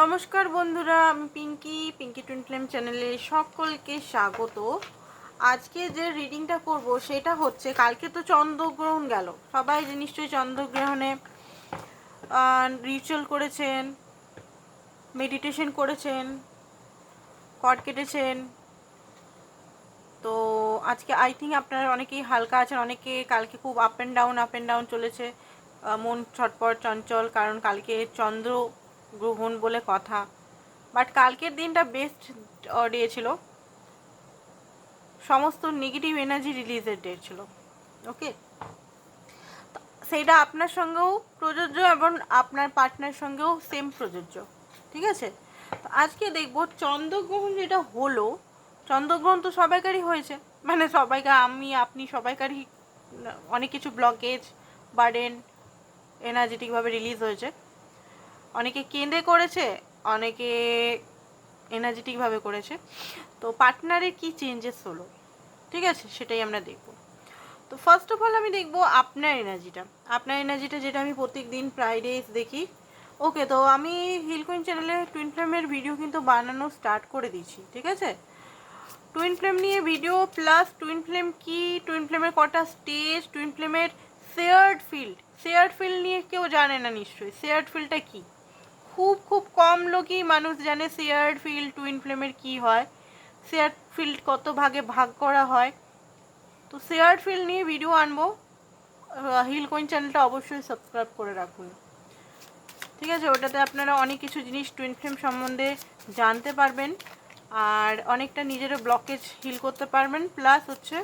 নমস্কার বন্ধুরা, আমি পিঙ্কি পিঙ্কি টুইন ফ্লেম চ্যানেলে সকলকে স্বাগত। আজকে যে রিডিংটা করব সেটা হচ্ছে, কালকে তো চন্দ্রগ্রহণ গেল। সবাই যে নিশ্চয়ই চন্দ্রগ্রহণে রিচুয়াল করেছেন মেডিটেশন করেছেন কট কেটেছেন। তো আজকে আই থিঙ্ক আপনারা অনেকেই হালকা আছেন, অনেকে কালকে খুব up and down up and down চলেছে। মন ছটপট, চঞ্চল, কারণ কালকে চন্দ্র গ্রহণ বলে কথা। বাট কালকের দিনটা বেস্ট ডে ছিল। সমস্ত নেগেটিভ এনার্জি রিলিজের ডে ছিল। ওকে সেইটা আপনার সঙ্গেও প্রযোজ্য এবং আপনার পার্টনার সঙ্গেও সেম প্রযোজ্য। ঠিক আছে? তো আজকে দেখব চন্দ্রগ্রহণ যেটা হলো, চন্দ্রগ্রহণ তো সবাইকারই হয়েছে। মানে সবাইকে, আমি, আপনি সবাইকারই, অনেক কিছু ব্লকেজ বার্ডেন এনার্জেটিকভাবে রিলিজ হয়েছে। অনেকে কেঁদে করেছে, অনেকে এনার্জেটিকভাবে করেছে। তো পার্টনারের কি চেঞ্জেস হলো? ঠিক আছে, সেটাই আমরা দেখব। তো ফার্স্ট অফ অল আমি দেখব আপনার এনার্জিটা আপনার এনার্জিটা যেটা আমি প্রত্যেক দিন ফ্রাইডেজ দেখি। ওকে তো আমি হিলকুইন চ্যানেলে টুইন ফ্লেমের ভিডিও কিন্তু বানানো স্টার্ট করে দিয়েছি, ঠিক আছে? টুইন ফ্লেম নিয়ে ভিডিও প্লাস টুইন ফ্লেম কি? টুইন ফ্লেমের কটা স্টেজ টুইন ফ্লেমের শেয়ার্ড ফিল্ড শেয়ার্ড ফিল্ড নিয়ে কেউ জানে না নিশ্চয়ই। শেয়ার্ড ফিল্ডটা কি? খুব খুব কম লোকই মানুষ জানে শেয়ার্ড ফিল্ড টুইন ফ্লেমের কি হয়। শেয়ার্ড ফিল্ড কত ভাগে ভাগ করা হয়। তো শেয়ার্ড ফিল্ড নিয়ে ভিডিও আনব। হিল কোইন চ্যানেলটা অবশ্যই সাবস্ক্রাইব করে রাখুন। ঠিক আছে, ওটাতে আপনারা অনেক কিছু জিনিস টুইন ফ্লেম সম্বন্ধে জানতে পারবেন। আর অনেকটা নিজেরও ব্লকেজ হিল করতে পারবেন। প্লাস হচ্ছে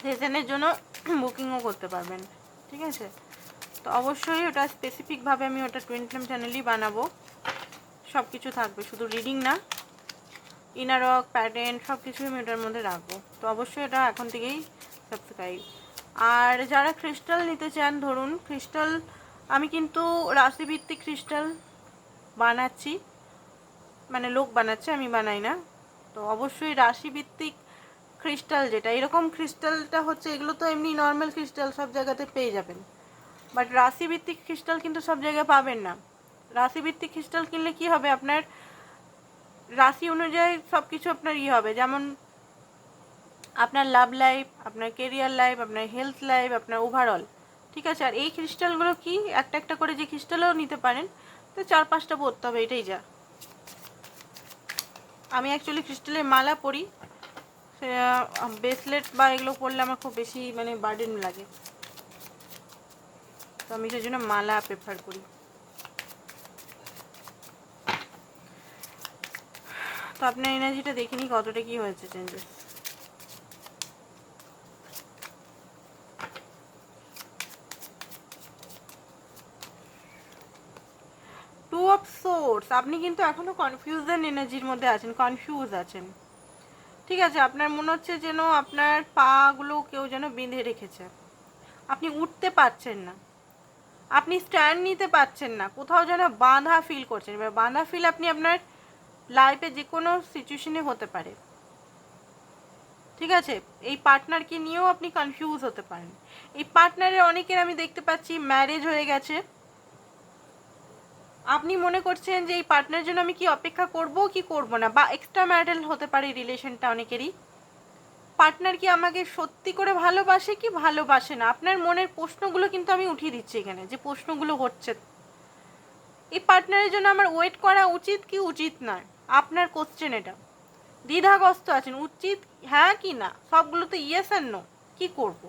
সেশনের জন্য বুকিংও করতে পারবেন। ঠিক আছে? তো অবশ্যই ওটা স্পেসিফিকভাবে আমি ওটা টুইন ফ্লেম চ্যানেলই বানাবো। সব কিছু থাকবে, শুধু রিডিং না। ইনারক প্যাটার্ন সব কিছুই আমি ওটার মধ্যে রাখব। তো অবশ্যই এটা এখন থেকেই সাবস্ক্রাইব আর যারা ক্রিস্টাল নিতে চান, ধরুন ক্রিস্টাল আমি কিন্তু রাশিভিত্তিক ক্রিস্টাল বানাচ্ছি। মানে লোক বানাচ্ছে, আমি বানাই না। তো অবশ্যই রাশিভিত্তিক ক্রিস্টাল যেটা, এরকম ক্রিস্টালটা হচ্ছে, এগুলো তো এমনি নর্মাল ক্রিস্টাল সব জায়গাতে পেয়ে যাবেন। বাট রাশিভিত্তিক ক্রিস্টাল কিন্তু সব জায়গায় পাবেন না। রাশিভিত্তিক ক্রিস্টাল কিনলে কি হবে আপনার? রাশি অনুযায়ী সব কিছু আপনার ই হবে। যেমন আপনার লাভ লাইফ আপনার কেরিয়ার লাইফ আপনার হেলথ লাইফ আপনার ওভারঅল ঠিক আছে? আর এই ক্রিস্টালগুলো কি? একটা একটা করে যে ক্রিস্টালও নিতে পারেন। তো চার পাঁচটা পরতে হবে, এটাই যা। আমি অ্যাকচুয়ালি ক্রিস্টালের মালা পরি। ব্রেসলেট বা এগুলো পরলে আমার খুব বেশি মানে বার্ডেন লাগে। তো আমি সেই জন্য মালা প্রেফার করি। তো আপনার এনার্জিটা দেখে নিই কতটা কি হয়েছে চেঞ্জেস টু অফ সোর্স আপনি কিন্তু এখনও কনফিউশন এনার্জির মধ্যে আছেন কনফিউজ আছেন। ঠিক আছে, আপনার মনে হচ্ছে যেন আপনার পাগুলো কেউ যেন বেঁধে রেখেছে। আপনি উঠতে পারছেন না। আপনি স্ট্যান্ড নিতে পারছেন না। কোথাও যেন বাঁধা ফিল করছেন। এবার বাঁধা ফিল আপনি আপনার লাইফে যে কোনো সিচুয়েশনে হতে পারে। ঠিক আছে? এই পার্টনারকে নিয়েও আপনি কনফিউজ হতে পারেন। এই পার্টনারের অনেকের আমি দেখতে পাচ্ছি ম্যারেজ হয়ে গেছে। আপনি মনে করছেন যে এই পার্টনারের জন্য আমি কি অপেক্ষা করব, কি করব না? বা এক্সট্রা ম্যারিটাল হতে পারে রিলেশনটা অনেকেরই। পার্টনার কি আমাকে সত্যি করে ভালোবাসে কি ভালোবাসে না? আপনার মনের প্রশ্নগুলো কিন্তু আমি উঠিয়ে দিচ্ছি এখানে, যে প্রশ্নগুলো হচ্ছে। এই পার্টনারের জন্য আমার ওয়েট করা উচিত কি উচিত নয় আপনার কোশ্চেন এটা। দ্বিধাগ্রস্ত আছেন, উচিত হ্যাঁ কি না? সবগুলো তো ইয়েস আর নো কি করব?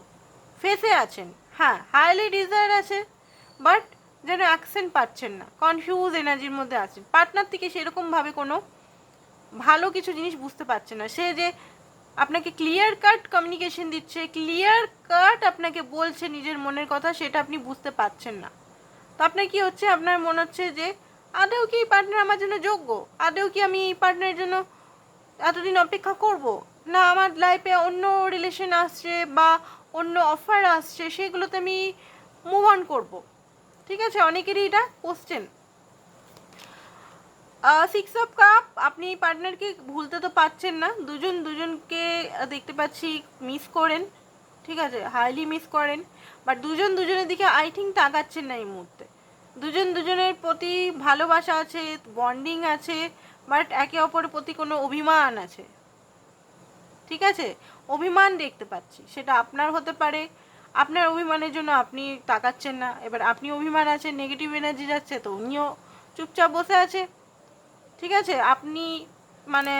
ফেসে আছেন হ্যাঁ হাইলি ডিজায়ার আছে বাট যেন অ্যাকসেন্ট পাচ্ছেন না কনফিউজ এনার্জির মধ্যে আছেন। পার্টনার থেকে সেরকমভাবে কোনো ভালো কিছু জিনিস বুঝতে পারছে না। সে যে আপনাকে ক্লিয়ার কাট কমিউনিকেশন দিচ্ছে ক্লিয়ার কাট আপনাকে বলছে নিজের মনের কথা, সেটা আপনি বুঝতে পারছেন না। তো আপনার কি হচ্ছে? আপনার মনে হচ্ছে যে, আদৌ কি এই পার্টনার আমার জন্য যোগ্য? আদৌ কি আমি এই পার্টনারের জন্য এতদিন অপেক্ষা করব? না, আমার লাইফে অন্য রিলেশন আসছে বা অন্য অফার আসছে, সেগুলোতে আমি মুভ অন করব। ঠিক আছে? অনেকেরই এটা কোশ্চেন সিক্স অফ কাপ আপনি পার্টনারকে ভুলতে তো পারছেন না। দুজন, দুজনকে দেখতে পাচ্ছি মিস করেন। ঠিক আছে হাইলি মিস করেন। বাট দুজন, দুজনের দিকে আই থিঙ্ক তাকাচ্ছেন না এই মুহূর্তে। দুজন, দুজনের প্রতি ভালোবাসা আছে বন্ডিং আছে বাট একে অপরের প্রতি কোনো অভিমান আছে। ঠিক আছে? অভিমান দেখতে পাচ্ছি। সেটা আপনার হতে পারে। আপনার অভিমানের জন্য আপনি তাকাচ্ছেন না। এবার আপনি অভিমান আছে নেগেটিভ এনার্জি যাচ্ছে, তো উনিও চুপচাপ বসে আছে। ঠিক আছে? আপনি মানে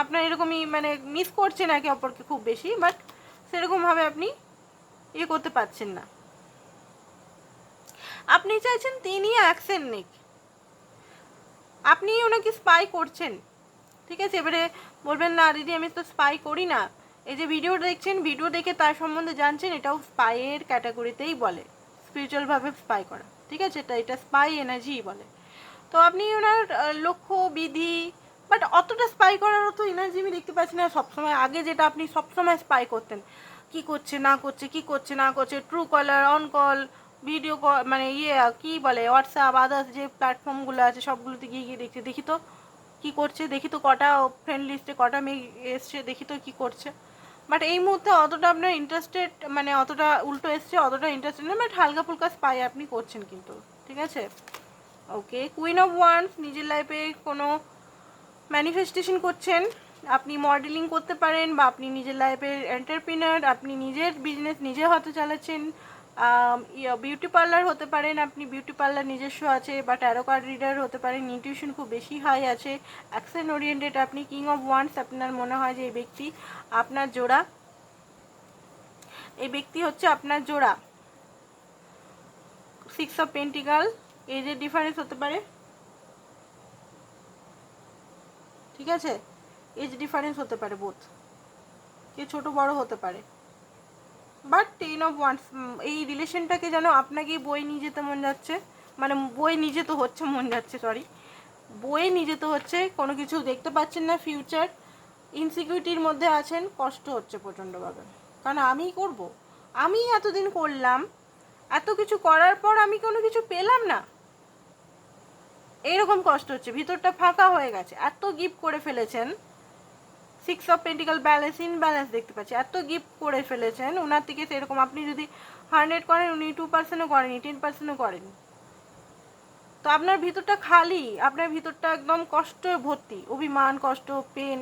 আপনার এরকমই মানে মিস করছেন একে অপরকে খুব বেশি বাট সেরকমভাবে আপনি ইয়ে করতে পারছেন না। আপনি চাইছেন তিনি অ্যাকশন নিক আপনি ওনাকে স্পাই করছেন। ঠিক আছে? এবারে বলবেন, না দিদি, আমি তো স্পাই করি না। এই যে ভিডিও দেখছেন ভিডিও দেখে তার সম্বন্ধে জানছেন, এটাও স্পাইয়ের ক্যাটাগরিতেই বলে। স্পিরিচুয়ালভাবে স্পাই করা। ঠিক আছে? এটা এটা স্পাই এনার্জিই বলে। তো আপনি ওনার লক্ষ্য, বিধি বাট অতটা স্পাই করারও তো এনার্জি আমি দেখতে পাচ্ছি না। সবসময় আগে যেটা আপনি সবসময় স্পাই করতেন, কি করছে, না করছে, কি করছে, না করছে true caller on call video call মানে ইয়ে কি বলে হোয়াটসঅ্যাপ আদার্স যে প্ল্যাটফর্মগুলো আছে, সবগুলোতে গিয়ে গিয়ে দেখছে। দেখি তো কী করছে, দেখি তো কটা ফ্রেন্ড লিস্টে কটা মেয়ে এসছে, দেখি তো কী করছে। বাট এই মুহূর্তে অতটা আপনার ইন্টারেস্টেড মানে অতটা উল্টো এসছে, অতটা ইন্টারেস্টেড না বাট হালকা ফুলকা স্পাই আপনি করছেন কিন্তু, ঠিক আছে? ওকে কুইন অফ ওয়ান্স নিজের লাইফে কোনো ম্যানিফেস্টেশন করছেন, আপনি মডেলিং করতে পারেন বা আপনি নিজের লাইফের এন্টারপ্রিনার আপনি নিজের বিজনেস নিজে হতে চালাচ্ছেন বিউটি পার্লার হতে পারেন, আপনি বিউটি পার্লার নিজস্ব আছে বা ট্যারো কার্ড রিডার হতে পারেন নিউট্রিশন খুব বেশি হাই আছে অ্যাকশন ওরিয়েন্টেড আপনি কিং অফ ওয়ান্স আপনার মনে হয় যে এই ব্যক্তি আপনার জোড়া, এই ব্যক্তি হচ্ছে আপনার জোড়া সিক্স অফ পেন্টিকাল এজের ডিফারেন্স হতে পারে? ঠিক আছে? এজ ডিফারেন্স হতে পারে বোথ কে ছোট বড় হতে পারে। বাট টেন অফ ওয়ান্স এই রিলেশনটাকে যেন আপনাকে বই নিয়ে যেতে মন যাচ্ছে মানে বই নিজে তো হচ্ছে মন যাচ্ছে সরি বইয়ে নিজে তো হচ্ছে, কোনো কিছু দেখতে পাচ্ছেন না ফিউচার ইনসিকিউরিটির মধ্যে আছেন, কষ্ট হচ্ছে প্রচণ্ডভাবে। কারণ আমিই করব। আমি এতদিন করলাম, এত কিছু করার পর আমি কোনো কিছু পেলাম না। এইরকম কষ্ট হচ্ছে, ভিতরটা ফাঁকা হয়ে গেছে, এত গিফট করে ফেলেছেন। Six of pentacle balance imbalance দেখতে পাচ্ছি, এত গিফট করে ফেলেছেন। ওনার থেকে সেরকম আপনি যদি হান্ড্রেড করেন, উনি টু পার্সেন্টও করেনি টেন পার্সেন্টও করেন। তো আপনার ভিতরটা খালি, আপনার ভিতরটা একদম কষ্ট ভর্তি, অভিমান, কষ্ট পেন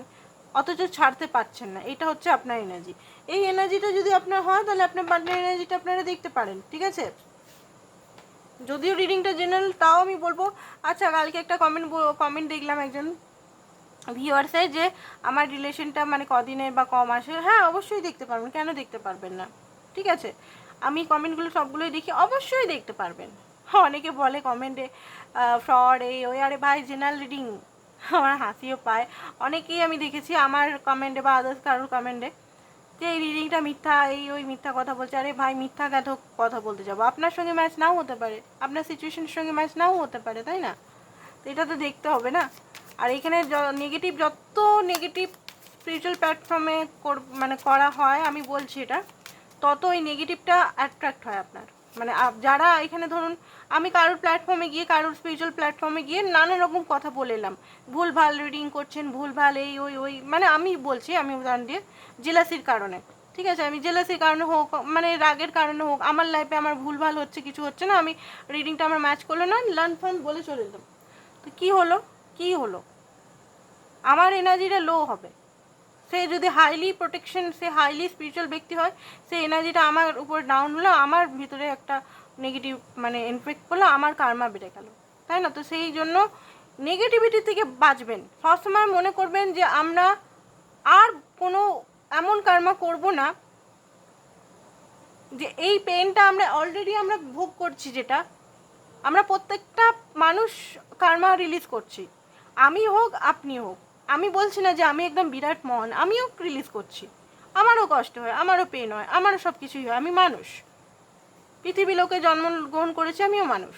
অথচ ছাড়তে পারছেন না, এটা হচ্ছে আপনার এনার্জি এই এনার্জিটা যদি আপনার হয়, তাহলে আপনার পার্টনার এনার্জিটা আপনারা দেখতে পারেন, ঠিক আছে? যদিও রিডিংটা জেনারেল তাও আমি বলব। আচ্ছা কালকে একটা কমেন্ট কমেন্ট দেখলাম একজন ভিউয়ার্সে যে আমার রিলেশনটা মানে কদিনের বা কম আসে হ্যাঁ অবশ্যই দেখতে পারবেন। কেন দেখতে পারবেন না? ঠিক আছে? আমি কমেন্টগুলো সবগুলোই দেখি, অবশ্যই দেখতে পারবেন। অনেকে বলে কমেন্টে ফ্রড এই, ওই, আরে ভাই জেনারেল রিডিং আমার হাসিও পায়। অনেকেই আমি দেখেছি আমার কমেন্টে বা আদার্স কারোর কমেন্টে যে এই রিডিংটা মিথ্যা, এই ওই মিথ্যা কথা বলছে। আরে ভাই, মিথ্যা কেন কথা বলতে যাব? আপনার সঙ্গে ম্যাচ নাও হতে পারে। আপনার সিচুয়েশনের সঙ্গে ম্যাচ নাও হতে পারে, তাই না? তো এটা তো দেখতে হবে না। আর এখানে নেগেটিভ যত নেগেটিভ স্পিরিচুয়াল প্ল্যাটফর্মে মানে করা হয়, আমি বলছি এটা, তত ওই নেগেটিভটা অ্যাট্রাক্ট হয় আপনার। মানে যারা এখানে ধরুন আমি কারোর প্ল্যাটফর্মে গিয়ে, কারোর স্পিরিচুয়াল প্ল্যাটফর্মে গিয়ে নানা রকম কথা বলে এলাম। ভুল ভালো রিডিং করছেন ভুল ভালো এই, ওই ওই মানে আমি বলছি, আমি উদাহরণ দিয়ে জেলাসির কারণে। ঠিক আছে? আমি জেলাসির কারণে হোক মানে রাগের কারণে হোক, আমার লাইফে আমার ভুল ভালো হচ্ছে, কিছু হচ্ছে না, আমি রিডিংটা আমার ম্যাচ করল না লার্ন ফর্ম বলে চলে এলাম। তো কী হলো? কী হলো? আমার এনার্জিটা লো হবে। সে যদি হাইলি প্রোটেকশন সে হাইলি স্পিরিচুয়াল ব্যক্তি হয়, সে এনার্জিটা আমার উপর ডাউন হলো, আমার ভিতরে একটা নেগেটিভ মানে ইনফেক্ট করল, আমার কার্মা বেড়ে গেল। তাই না? তো সেই জন্য নেগেটিভিটি থেকে বাঁচবেন। সবসময় মনে করবেন যে আমরা আর কোনো এমন কার্মা করব না যে এই পেনটা আমরা অলরেডি আমরা ভোগ করছি যেটা। আমরা প্রত্যেকটা মানুষ কার্মা রিলিজ করছি। আমি হোক, আপনি হোক। আমি বলছি না যে আমি একদম বিরাট মহান। আমিও রিলিজ করছি। আমারও কষ্ট হয়, আমারও পেন হয়, আমারও সব কিছুই হয়। আমি মানুষ। পৃথিবী লোকে জন্ম গ্রহণ করেছি, আমিও মানুষ।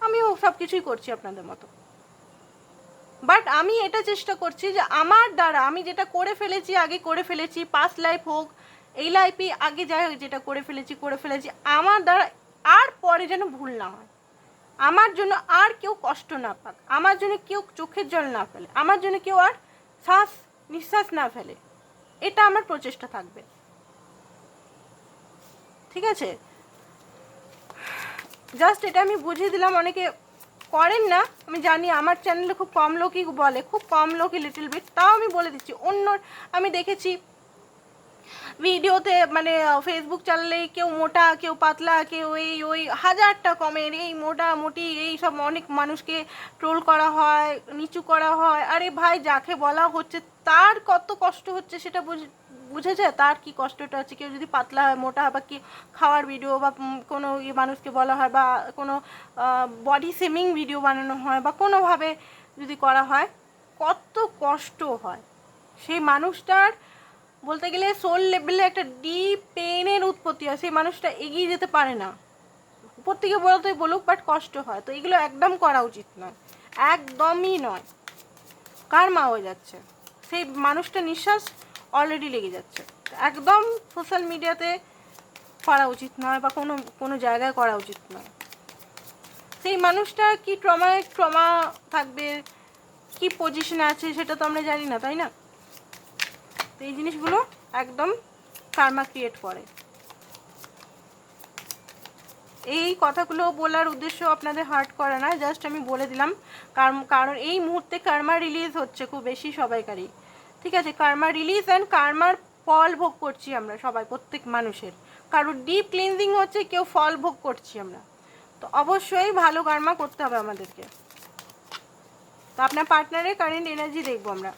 আমিও সব কিছুই করছি আপনাদের মতো। বাট আমি এটা চেষ্টা করছি যে আমার দ্বারা আমি যেটা করে ফেলেছি, আগে করে ফেলেছি পাস্ট লাইফ হোক, এই লাইফে আগে যাই হোক, যেটা করে ফেলেছি করে ফেলেছি, আমার দ্বারা আর পরে যেন ভুল না হয়। আমার জন্য আর কেউ কষ্ট না পাক, আমার জন্য কেউ চোখের জল না ফেলে, আমার জন্য কেউ আর শ্বাস নিঃশ্বাস না ফেলে। এটা আমার প্রচেষ্টা থাকবে। ঠিক আছে? জাস্ট এটা আমি বুঝিয়ে দিলাম, অনেকে করেন না। আমি জানি আমার চ্যানেলে খুব কম লোকই বলে, খুব কম লোকই লিটল বিট তাও আমি বলে দিচ্ছি। অন্য, আমি দেখেছি ভিডিওতে মানে ফেসবুক চালালেই কেউ মোটা, কেউ পাতলা, কেউ এই, ওই, হাজারটা কমের এই মোটা, মোটি, এই সব অনেক মানুষকে ট্রোল করা হয়, নিচু করা হয়। আরে ভাই, যাকে বলা হচ্ছে, তার কত কষ্ট হচ্ছে সেটা বুঝ- বুঝেছে তার কি কষ্টটা হচ্ছে? কেউ যদি পাতলা হয়, মোটা হয় বা কি খাওয়ার ভিডিও বা কোনো ইয়ে মানুষকে বলা হয় বা কোনো বডি সেমিং ভিডিও বানানো হয় বা কোনোভাবে যদি করা হয়, কত কষ্ট হয়। সেই মানুষটার বলতে গেলে সোল লেভেলে একটা ডিপ পেনের উৎপত্তি হয়, সেই মানুষটা এগিয়ে যেতে পারে না। উপর থেকে বলতেই বলুক বাট কষ্ট হয়। তো এগুলো একদম করা উচিত নয়, একদমই নয়। কার মা হয়ে যাচ্ছে? সেই মানুষটা নিঃশ্বাস অলরেডি লেগে যাচ্ছে। একদম সোশ্যাল মিডিয়াতে করা উচিত নয় বা কোনো কোনো জায়গায় করা উচিত নয়। সেই মানুষটা কি ট্রমায় ট্রমা থাকবে, কি পজিশনে আছে সেটা তো আমরা জানি না, তাই না? তো এই জিনিসগুলো একদম কার্মা ক্রিয়েট করে। এই কথাগুলো বলার উদ্দেশ্য আপনাদের হার্ট করে না জাস্ট আমি বলে দিলাম, কারণ এই মুহূর্তে কার্মা রিলিজ হচ্ছে খুব বেশি সবাইকারই। ঠিক আছে কার্মা রিলিজ অ্যান্ড কার্মার ফল ভোগ করছি আমরা সবাই, প্রত্যেক মানুষের। কারোর ডিপ ক্লিনজিং হচ্ছে, কেউ ফল ভোগ করছি আমরা। তো অবশ্যই ভালো কার্মা করতে হবে আমাদেরকে। তো আপনার পার্টনারের কারেন্ট এনার্জি দেখব আমরা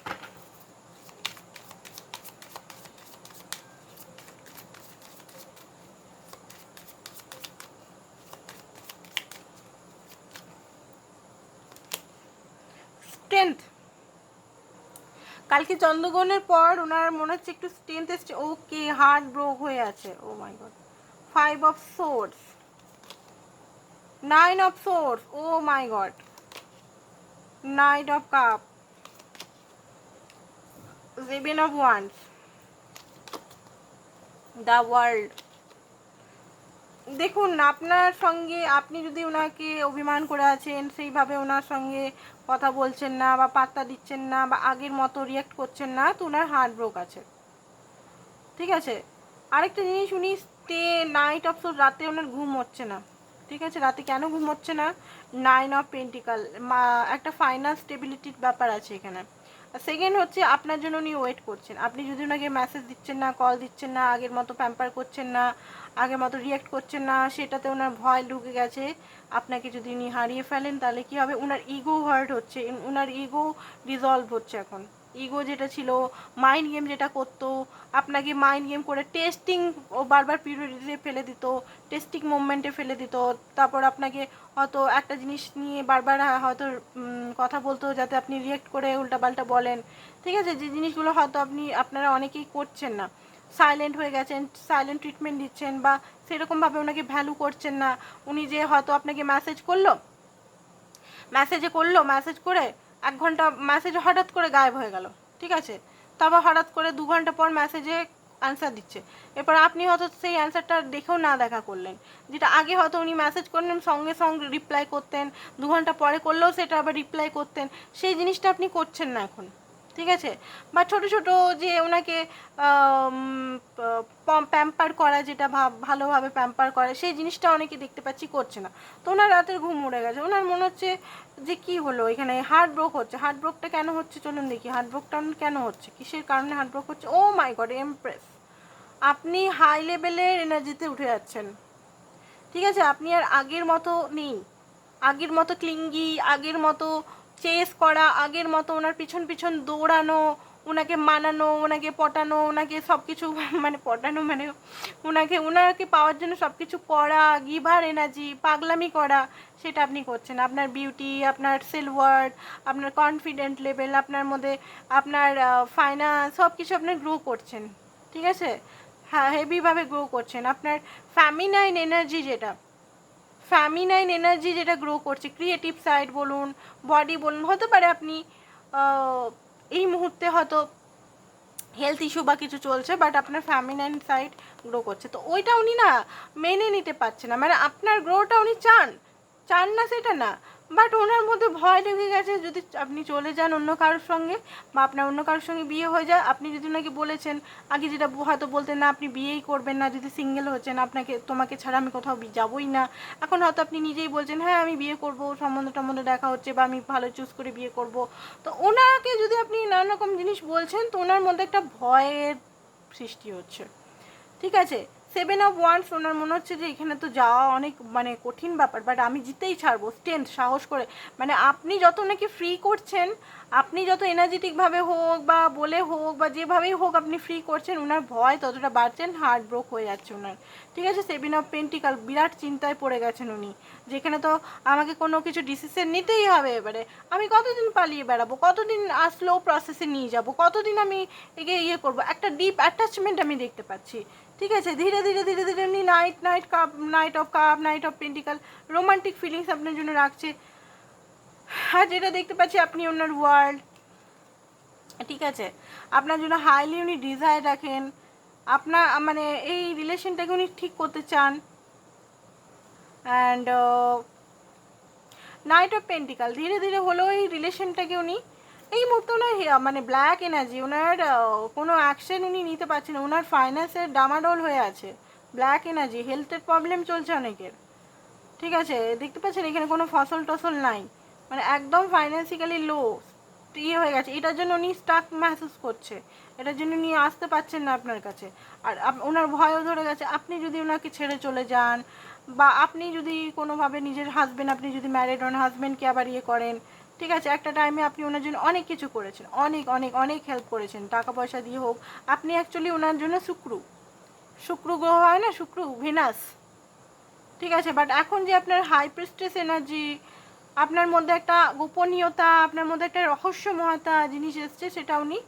স্ট্রেংথ কালকে চন্দ্রগ্রহণের পর ওনার মনে হচ্ছে একটু স্ট্রেংথ এসছে ওকে হার্ট ব্রোক হয়ে আছে। ও my god five of swords nine of swords oh my god knight of cup seven of wands the world দেখুন, আপনার সঙ্গে আপনি যদি ওনাকে অভিমান করে আছেন, সেইভাবে ওনার সঙ্গে কথা বলছেন না বা পাত্তা দিচ্ছেন না বা আগের মতো রিয়াক্ট করছেন না, তো ওনার হার্ট ব্রোক আছে। ঠিক আছে? আরেকটা জিনিস, উনি স্টে নাইট অফ সো রাতে ওনার ঘুম হচ্ছে না। ঠিক আছে? রাতে কেন ঘুম হচ্ছে না? নাইন অফ পেন্টিকাল একটা ফাইনাল স্টেবিলিটির ব্যাপার আছে এখানে। সেকেন্ড হচ্ছে আপনার জন্য উনি ওয়েট করছেন। আপনি যদি ওনাকে মেসেজ দিচ্ছেন না কল দিচ্ছেন না, আগের মতো প্যাম্পার করছেন না, আগের মতো রিয়াক্ট করছেন না, সেটাতে ওনার ভয় ঢুকে গেছে। আপনাকে যদি উনি হারিয়ে ফেলেন, তাহলে কি হবে? ওনার ইগো হার্ট হচ্ছে ওনার ইগো রিজলভ হচ্ছে এখন। ইগো যেটা ছিল মাইন্ড গেম যেটা করতো, আপনাকে মাইন্ড গেম করে টেস্টিং ও বারবার পিরিয়ডে ফেলে দিত টেস্টিং মুভমেন্টে ফেলে দিত, তারপর আপনাকে হয়তো একটা জিনিস নিয়ে বারবার হয়তো কথা বলতো যাতে আপনি রিয়েক্ট করে উল্টাপাল্টা বলেন। ঠিক আছে? যে জিনিসগুলো হয়তো আপনি, আপনারা অনেকেই করছেন না। সাইলেন্ট হয়ে গেছেন সাইলেন্ট ট্রিটমেন্ট দিচ্ছেন বা সেরকমভাবে ওনাকে ভ্যালু করছেন না। উনি যে হয়তো আপনাকে মেসেজ করল মেসেজে করল মেসেজ করে এক ঘণ্টা মেসেজে হঠাৎ করে গায়েব হয়ে গেল। ঠিক আছে? তারপর হঠাৎ করে দু ঘণ্টা পর মেসেজে অ্যান্সার দিচ্ছে। এরপর আপনি হয়তো সেই অ্যান্সারটা দেখেও না দেখা করলেন। যেটা আগে হয়তো উনি মেসেজ করলেন, সঙ্গে সঙ্গে রিপ্লাই করতেন, দু ঘণ্টা পরে করলেও সেটা আবার রিপ্লাই করতেন। সেই জিনিসটা আপনি করছেন না এখন। ঠিক আছে? বা ছোট ছোট যে ওনাকে প্যাম্পার করা যেটা ভালোভাবে প্যাম্পার করে, সেই জিনিসটা অনেকে দেখতে পাচ্ছি করছে না। তো ওনার রাতের ঘুম উড়ে গেছে। ওনার মনে হচ্ছে যে কি হলো? এখানে হার্ট ব্রোক হচ্ছে। হার্ট ব্রোকটা কেন হচ্ছে? চলুন দেখি। হার্ট ব্রোকটা কেন হচ্ছে? কিসের কারণে হার্ট ব্রোক হচ্ছে? ও মাই গড এমপ্রেস আপনি হাই লেভেলের এনার্জিতে উঠে যাচ্ছেন। ঠিক আছে? আপনি আর আগের মতো নেই। আগের মতো ক্লিঙ্গি আগের মতো চেস করা, আগের মতো ওনার পিছন পিছন দৌড়ানো, ওনাকে মানানো, ওনাকে পটানো, ওনাকে সব কিছু মানে পটানো মানে ওনাকে ওনাকে পাওয়ার জন্য সব কিছু করা, গিভার এনার্জি, পাগলামি করা, সেটা আপনি করছেন। আপনার বিউটি আপনার সেলওয়ার্ড আপনার কনফিডেন্ট লেভেল আপনার মধ্যে আপনার ফাইন্যান্স সব কিছু আপনি গ্রো করছেন। ঠিক আছে? হ্যাঁ হেভিভাবে গ্রো করছেন। আপনার ফ্যামিনাইন এনার্জি যেটা ফ্যামিনাইন এনার্জি যেটা গ্রো করছে ক্রিয়েটিভ সাইড বলুন বডি বলুন, হতে পারে আপনি এই মুহূর্তে হয়তো হেলথ ইস্যু বা কিছু চলছে বাট আপনার ফ্যামিনাইন সাইড গ্রো করছে। তো ওইটা উনি না মেনে নিতে পারছে না। মানে আপনার গ্রোটা উনি চান। চান না সেটা না। বাট ওনার মধ্যে ভয় লেগে গেছে যদি আপনি চলে যান অন্য কারোর সঙ্গে বা আপনার অন্য কারোর সঙ্গে বিয়ে হয়ে যায়, আপনি যদি ওনাকে বলেছেন, আগে যেটা হয়তো বলতেন, না, আপনি বিয়েই করবেন না, যদি সিঙ্গেল হচ্ছেন, আপনাকে, তোমাকে ছাড়া আমি কোথাও যাবোই না। এখন হয়তো আপনি নিজেই বলছেন হ্যাঁ আমি বিয়ে করব, সম্বন্ধ টম্বন্ধ দেখা হচ্ছে বা আমি ভালো চুজ করে বিয়ে করব। তো ওনাকে যদি আপনি নানা রকম জিনিস বলছেন, তো ওনার মধ্যে একটা ভয়ের সৃষ্টি হচ্ছে। ঠিক আছে? সেভেন অফ ওয়ান্স ওনার মনে হচ্ছে যে এখানে তো যাওয়া অনেক মানে কঠিন ব্যাপার বাট আমি জিতেই ছাড়বো স্ট্রেন্থ সাহস করে। মানে আপনি যত নাকি ফ্রি করছেন, আপনি যত এনার্জেটিকভাবে হোক বা বলে হোক বা যেভাবেই হোক আপনি ফ্রি করছেন ওনার ভয় ততটা বাড়ছেন হার্ট ব্রোক হয়ে যাচ্ছে ওনার ঠিক আছে? সেভেন অফ পেন্টিকাল বিরাট চিন্তায় পড়ে গেছেন উনি। যেখানে তো আমাকে কোনো কিছু ডিসিশন নিতেই হবে এবারে। আমি কতদিন পালিয়ে বেড়াবো? কতদিন স্লো প্রসেসে নিয়ে যাব? কতদিন আমি একে ইয়ে করব? একটা ডিপ অ্যাটাচমেন্ট আমি দেখতে পাচ্ছি। ঠিক আছে, ধীরে ধীরে ধীরে ধীরে এমনি knight knight cup knight of cup knight of pentacle romantic feelings আপনার জন্য রাখছে। আর যেটা দেখতে পাচ্ছি আপনি ওনার ওয়ার্ল্ড ঠিক আছে, আপনার জন্য হাইলি উনি ডিজায়ার রাখেন। আপনার মানে এই রিলেশনটাকে উনি ঠিক করতে চান। অ্যান্ড নাইট অফ পেন্টিকাল ধীরে ধীরে হলেও এই রিলেশনটাকে উনি এই মুহূর্তে ওনার মানে ব্ল্যাক এনার্জি ওনার কোনো অ্যাকশন উনি নিতে পারছেন না। ওনার ফাইন্যান্সের ডামাডোল হয়ে আছে। ব্ল্যাক এনার্জি হেলথের প্রবলেম চলছে অনেকের। ঠিক আছে, দেখতে পাচ্ছেন এখানে কোনো ফসল টসল নাই। মানে একদম ফাইন্যান্সিক্যালি লো ইয়ে হয়ে গেছে। এটার জন্য উনি স্টাক মেহসুস করছে। এটার জন্য উনি আসতে পারছেন না আপনার কাছে। আর ওনার ভয়ও ধরে গেছে। আপনি যদি ওনাকে ছেড়ে চলে যান, বা আপনি যদি কোনোভাবে নিজের হাজবেন্ড আপনি যদি ম্যারিড হন হাজবেন্ডকে আবার ইয়ে করেন ঠিক আছে, একটা টাইমে আপনি ওনার জন্য অনেক কিছু করেছেন, অনেক অনেক অনেক হেল্প করেছেন টাকা পয়সা দিয়ে হোক। আপনি অ্যাকচুয়ালি ওনার জন্য শুক্র। শুক্র গ্রহ হয় না? শুক্র, ভিনাস। ঠিক আছে বাট এখন যে আপনার হাই প্রেস্টেস এনার্জি আপনার মধ্যে একটা গোপনীয়তা, আপনার মধ্যে একটা রহস্যময়তা জিনিস এসছে, সেটা উনি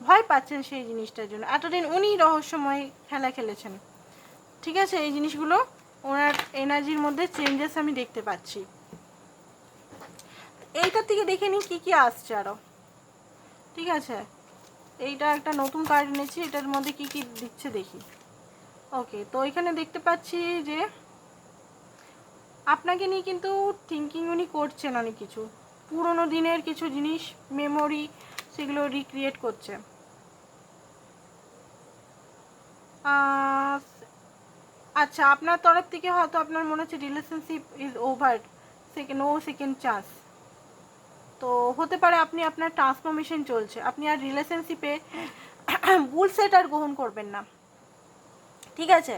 ভয় পাচ্ছেন সেই জিনিসটার জন্য। এতদিন উনি রহস্যময় খেলা খেলেছেন। ঠিক আছে, এই জিনিসগুলো ওনার এনার্জির মধ্যে চেঞ্জেস আমি দেখতে পাচ্ছি। এইটার থেকে দেখে নিই কী কী আসছে আরও ঠিক আছে? এইটা একটা নতুন কার্ড এনেছি, এটার মধ্যে কি কি দিচ্ছে দেখি। ওকে তো এখানে দেখতে পাচ্ছি যে আপনাকে নিয়ে কিন্তু থিঙ্কিং উনি করছেন অনেক কিছু। পুরোনো দিনের কিছু জিনিস মেমোরি সেগুলো রিক্রিয়েট করছে। আচ্ছা আপনার তরফ থেকে হয়তো আপনার মনে হচ্ছে relationship is over second no second chance তো হতে পারে আপনি আপনার ট্রান্সফরমেশন চলছে। আপনি আর রিলেশনশিপে বুল সেট আর গ্রহণ করবেন না। ঠিক আছে?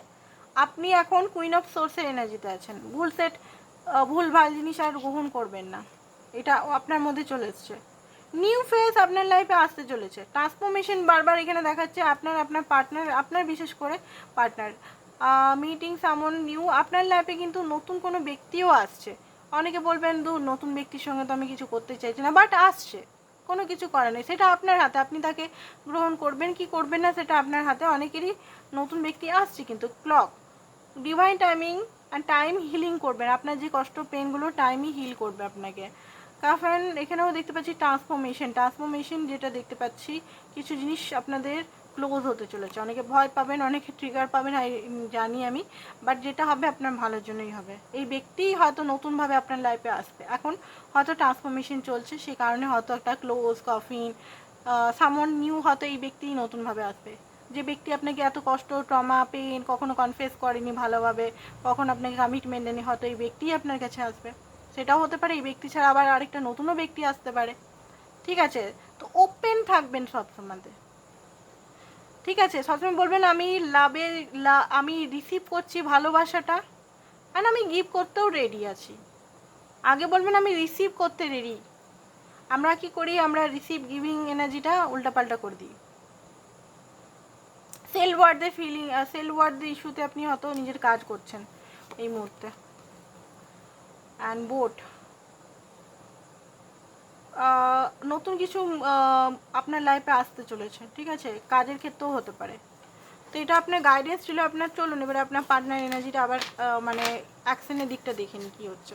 আপনি এখন কুইন অফ সোর্সের এনার্জিতে আছেন। ভুল সেট ভুল ভালো জিনিস আর গ্রহণ করবেন না। এটা আপনার মধ্যে চলে এসছে। নিউ ফেস আপনার লাইফে আসতে চলেছে। ট্রান্সফরমেশন বারবার এখানে দেখাচ্ছে আপনার আপনার পার্টনার আপনার বিশেষ করে পার্টনার মিটিং সামন নিউ আপনার লাইফে কিন্তু নতুন কোনো ব্যক্তিও আসছে। অনেকে বলবেন, দূর, নতুন ব্যক্তির সঙ্গে তো আমি কিছু করতে চাইছি না। বাট আসছে। কোনো কিছু করার নেই। সেটা আপনার হাতে। আপনি তাকে গ্রহণ করবেন, কি করবেন না, সেটা আপনার হাতে। অনেকেরই নতুন ব্যক্তি আসছে কিন্তু clock divine timing and time healing করবেন। আপনার যে কষ্ট পেনগুলো টাইমই হিল করবে আপনাকে। কারণ এখানেও দেখতে পাচ্ছি ট্রান্সফরমেশন ট্রান্সফরমেশন যেটা দেখতে পাচ্ছি, কিছু জিনিস আপনাদের ক্লোজ হতে চলেছে। অনেকে ভয় পাবেন, অনেকে ট্রিগার পাবেন জানি আমি। বাট যেটা হবে, আপনার ভালোর জন্যই হবে। এই ব্যক্তিই হয়তো নতুনভাবে আপনার লাইফে আসবে। এখন হয়তো ট্রান্সফরমেশন চলছে, সে কারণে হয়তো একটা ক্লোজ কফিন সামন নিউ হয়তো এই ব্যক্তিই নতুনভাবে আসবে। যে ব্যক্তি আপনাকে এত কষ্ট ট্রমা পেন কখনো কনফেস করেনি ভালোভাবে, কখনো আপনাকে কমিটমেন্ট দেয়নি, হয়তো এই ব্যক্তিই আপনার কাছে আসবে। সেটাও হতে পারে, এই ব্যক্তি ছাড়া আবার আরেকটা নতুনও ব্যক্তি আসতে পারে। ঠিক আছে? তো ওপেন থাকবেন সবসময়তে ঠিক আছে, সবসময় বলবেন আমি লাভে লা- আমি রিসিভ করছি ভালোবাসাটা আর আমি গিভ করতেও রেডি আছি। আগে বলবেন আমি রিসিভ করতে রেডি আমরা কি করি? আমরা রিসিভ গিভিং এনার্জিটা উল্টাপাল্টা করে দিই। সেল ওয়ার্ডদের ফিলিং সেল ওয়ার্ডদের ইস্যুতে আপনি হয়তো নিজের কাজ করছেন এই মুহূর্তে। অ্যান্ড বোট নতুন কিছু আপনার লাইফে আসতে চলেছে, ঠিক আছে? কাজের ক্ষেত্রেও হতে পারে। তো এটা আপনার গাইডেন্স ছিল, আপনার চলুন, এবারে আপনার পার্টনার এনার্জিটা আবার মানে অ্যাকশনের দিকটা দেখেন কি হচ্ছে।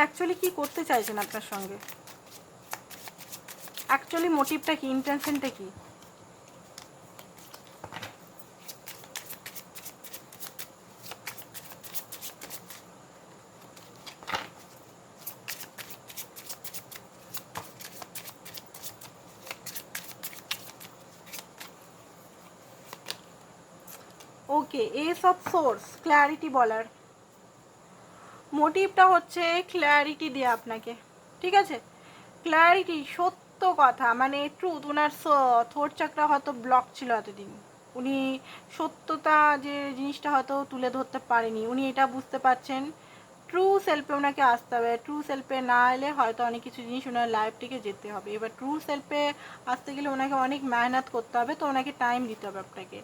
অ্যাকচুয়ালি কি করতে চাইছেন আপনার সঙ্গে? অ্যাকচুয়ালি মোটিভটা কি? ইন্টেনশনটা কি? Okay ace of swords clarity বলার মোটিভটা হচ্ছে ক্ল্যারিটি দেয়া আপনাকে, ঠিক আছে? ক্ল্যারিটি সত্য কথা মানে ট্রুথ ওনার থোর চাকরা হয়তো ব্লক ছিল এতদিন। উনি সত্যতা যে জিনিসটা হয়তো তুলে ধরতে পারেনি, উনি এটা বুঝতে পারছেন। ট্রু সেলফে ওনাকে আসতে হবে। ট্রু সেলফে না এলে হয়তো অনেক কিছু জিনিস ওনার লাইফ থেকে যেতে হবে। এবার ট্রু সেলফে আসতে গেলে ওনাকে অনেক মেহনত করতে হবে, তো ওনাকে টাইম দিতে হবে আপনাকে।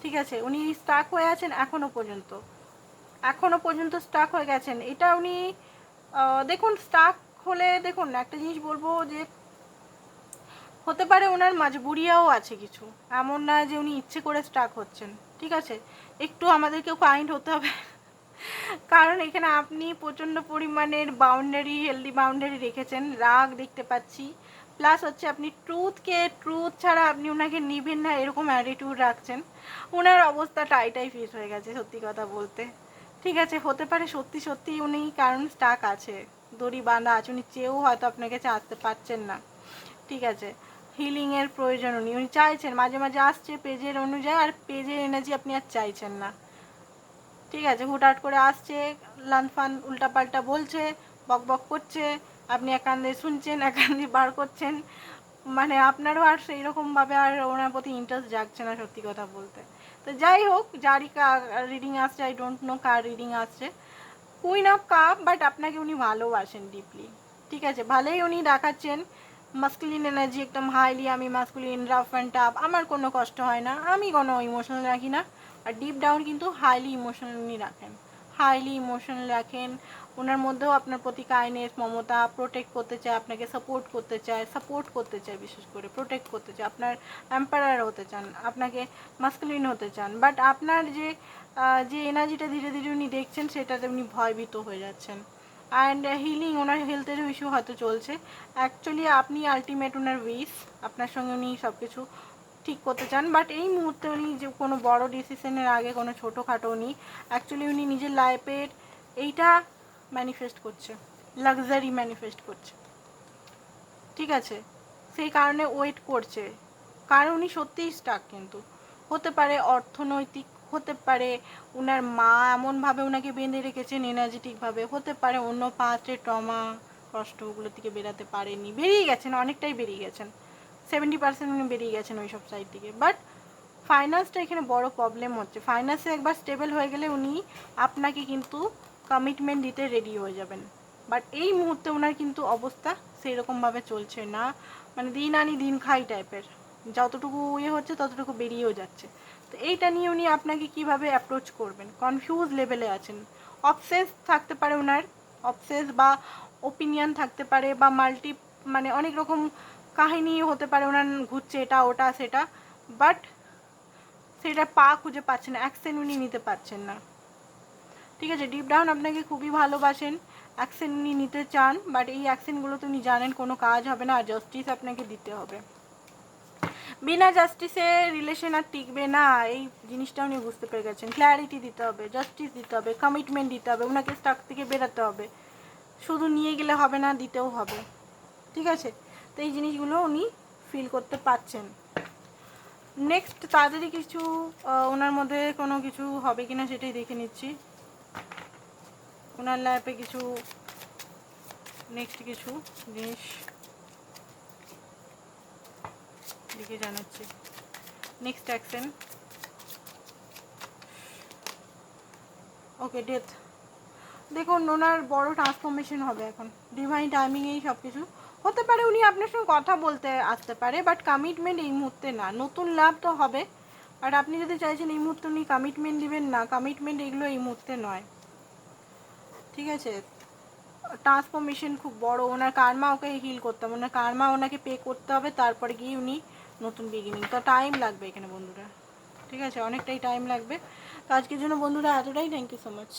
ঠিক আছে? উনি স্টাক হয়ে আছেন এখনও পর্যন্ত। এখনও পর্যন্ত স্টাক হয়ে গেছেন। এটা উনি দেখুন স্টাক হলে দেখুন, একটা জিনিস বলব যে, হতে পারে ওনার মাজবুরিয়াও আছে কিছু। এমন না যে উনি ইচ্ছে করে স্টাক হচ্ছেন, ঠিক আছে? একটু আমাদেরকেও কাইন্ড হতে হবে। কারণ এখানে আপনি প্রচণ্ড পরিমাণের বাউন্ডারি হেলদি বাউন্ডারি রেখেছেন, রাগ দেখতে পাচ্ছি। প্লাস হচ্ছে আপনি ট্রুথকে ট্রুথ ছাড়া আপনি ওনাকে নিবেন না, এরকম অ্যাটিটিউড রাখছেন। ওনার অবস্থা টাইটাই ফিস হয়ে গেছে, সত্যি কথা বলতে। ঠিক আছে, হতে পারে সত্যি সত্যি উনি কারণ স্টাক আছে। দড়ি বাঁধা আছে, উনি চেয়েও হয়তো আপনার কাছে আসতে পারছেন না। ঠিক আছে হিলিংয়ের প্রয়োজন উনি উনি চাইছেন, মাঝে মাঝে আসছে পেজের অনুযায়ী আর পেজের এনার্জি আপনি আর চাইছেন না। ঠিক আছে, হুটহাট করে আসছে, লানফান উল্টাপাল্টা বলছে বক বক করছে, আপনি এক কান দিয়ে শুনছেন এক কান দিয়ে বার করছেন মানে আপনারও আর সেই রকমভাবে আর ওনার প্রতি ইন্টারেস্ট জাগছে না সত্যি কথা বলতে। তো যাই হোক, যারই রিডিং আসছে আই ডোন্ট নো কার রিডিং আসছে। কুইন অফ কাপ বাট আপনাকে উনি ভালোবাসেন ডিপলি ঠিক আছে, ভালোই উনি দেখাচ্ছেন। মাস্কুলিন এনার্জি একদম হাইলি আমি মাস্কুলিন রাফ অ্যান্ড টাপ আমার কোনো কষ্ট হয় না, আমি কোনো ইমোশনাল রাখি না। আর ডিপ ডাউন কিন্তু হাইলি ইমোশনাল উনি রাখেন। হাইলি ইমোশনাল রাখেন। ওনার মধ্যেও আপনার প্রতি কাইনেস মমতা প্রোটেক্ট করতে চায়, আপনাকে সাপোর্ট করতে চায় সাপোর্ট করতে চায় বিশেষ করে প্রোটেক্ট করতে চায়। আপনার এম্পায়ার হতে চান, আপনাকে মাস্কুলিন হতে চান। বাট আপনার যে যে এনার্জিটা ধীরে ধীরে উনি দেখছেন, সেটাতে উনি ভয়ভীত হয়ে যাচ্ছেন। অ্যান্ড হিলিং ওনার হেলথেরও ইস্যু হয়তো চলছে। অ্যাকচুয়ালি আপনি আলটিমেট ওনার উইস আপনার সঙ্গে উনি সব কিছু ঠিক করতে চান বাট এই মুহূর্তে উনি যে কোনো বড় ডিসিশনের আগে কোনো ছোটোখাটো উনি অ্যাকচুয়ালি উনি নিজের লাইফের এইটা ম্যানিফেস্ট করছে লাক্সারি ম্যানিফেস্ট করছে। ঠিক আছে? সেই কারণে ওয়েট করছে। কারণ উনি সত্যিই স্টাক কিন্তু। হতে পারে অর্থনৈতিক, হতে পারে ওনার মা এমনভাবে ওনাকে বেঁধে রেখেছেন এনার্জেটিকভাবে হতে পারে অন্য পাঁচে ট্রমা কষ্ট ওগুলো থেকে বেরাতে পারেনি বেরিয়ে গেছেন, অনেকটাই বেরিয়ে গেছেন। সেভেন্টি পার্সেন্ট উনি বেরিয়ে গেছেন ওই সব সাইড থেকে বাট ফাইন্যান্সটা এখানে বড় প্রবলেম হচ্ছে। ফাইন্যান্সে একবার স্টেবল হয়ে গেলে উনি আপনাকে কিন্তু কমিটমেন্ট দিতে রেডি হয়ে যাবেন। বাট এই মুহূর্তে ওনার কিন্তু অবস্থা সেই রকমভাবে চলছে না। মানে দিন আনি দিন খাই টাইপের যতটুকু ইয়ে হচ্ছে, ততটুকু বেরিয়েও যাচ্ছে। তো এইটা নিয়ে উনি আপনাকে কীভাবে অ্যাপ্রোচ করবেন? কনফিউজ লেভেলে আছেন। অবসেস থাকতে পারে ওনার অবসেস বা ওপিনিয়ন থাকতে পারে বা মাল্টি মানে অনেক রকম কাহিনী হতে পারে, ওনার ঘুরছে এটা, ওটা, সেটা বাট সেটা পা খুঁজে পাচ্ছেন না অ্যাকশন উনি নিতে পারছেন না। ঠিক আছে ডিপ ডাউন আপনাকে খুবই ভালোবাসেন অ্যাকশন উনি নিতে চান বাট এই অ্যাকশনগুলো তো উনি জানেন, কোনো কাজ হবে না, আর জাস্টিস আপনাকে দিতে হবে। বিনা জাস্টিসে রিলেশন আর টিকবে না, এই জিনিসটা উনি বুঝতে পেরে গেছেন। ক্ল্যারিটি দিতে হবে জাস্টিস দিতে হবে কমিটমেন্ট দিতে হবে ওনাকে স্টাক থেকে বেরোতে হবে। শুধু নিয়ে গেলে হবে না, দিতেও হবে। ঠিক আছে? তো এই জিনিসগুলো উনি ফিল করতে পারছেন। নেক্সট তাড়াতাড়ি কিছু ওনার মধ্যে কোনো কিছু হবে কিনা সেটাই দেখে নিচ্ছি। ওনার লাইফে কিছু নেক্সট কিছু জিনিস দেখে জানাচ্ছি। নেক্সট অ্যাকশন ওকে ডেথ দেখুন, ওনার বড় ট্রান্সফরমেশন হবে এখন। ডিভাইন টাইমিংয়েই সব কিছু হতে পারে উনি আপনার সঙ্গে কথা বলতে আসতে পারে বাট কমিটমেন্ট এই মুহূর্তে না। নতুন লাভ তো হবে। আর আপনি যদি চাইছেন এই মুহূর্তে উনি কমিটমেন্ট দিবেন না কমিটমেন্ট এগুলো এই মুহূর্তে নয়। ঠিক আছে? ট্রান্সফরমেশন খুব বড়। ওনার কার্মা ওকে হিল করতে হবে। ওনার কার্মা ওনাকে পে করতে হবে। তারপরে গিয়ে উনি নতুন বিগিনিং তো টাইম লাগবে এখানে বন্ধুরা। ঠিক আছে? অনেকটাই টাইম লাগবে। তো আজকের জন্য বন্ধুরা এতটাই। Thank you so much